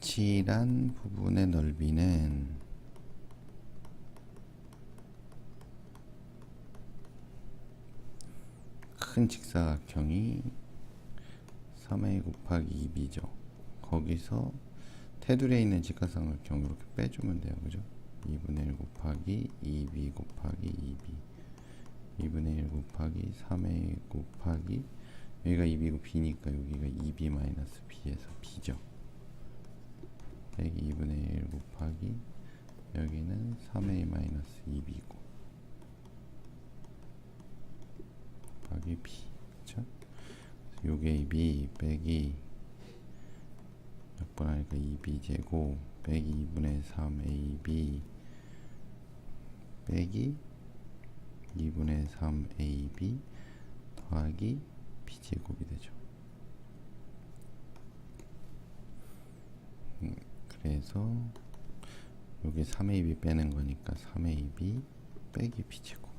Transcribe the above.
칠한 부분의 넓이는 큰 직사각형이 3a 곱하기 2b죠. 거기서 테두리에 있는 직사각형 이렇게 빼주면 돼요. 그죠? 2분의 1 곱하기 2b 곱하기 2b 2분의 1 곱하기 3a 곱하기 여기가 2b고 b니까 여기가 2b 마이너스 b에서 b죠. 빼기 2분의 1 곱하기 여기는 3a 마이너스 2b고 곱하기 b 그쵸? 요게 2b 빼기 몇번 하니까 2b 제곱 빼기 2분의 3ab 빼기 2분의 3ab 더하기 b제곱이 그래서 요게 3ab 빼는 거니까 3ab 빼기 b제곱